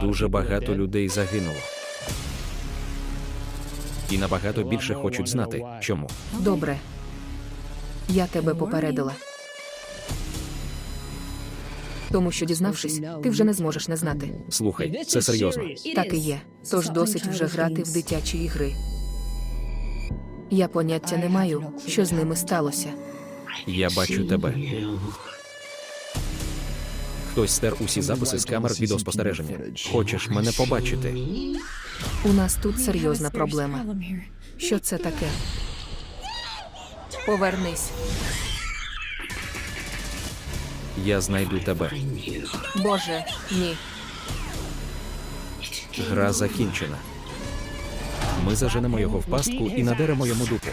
Дуже багато людей загинуло. І набагато більше хочуть знати, чому. Добре. Я тебе попередила. Тому що, дізнавшись, ти вже не зможеш не знати. Слухай, це серйозно. Так і є. Тож досить вже грати в дитячі ігри. Я поняття не маю, що з ними сталося. Я бачу тебе. Хтось стер усі записи з камер відеоспостереження. Хочеш мене побачити? У нас тут серйозна проблема. Що це таке? Повернись. Я знайду тебе. Боже, ні. Гра закінчена. Ми заженемо його в пастку і надеремо йому дупу.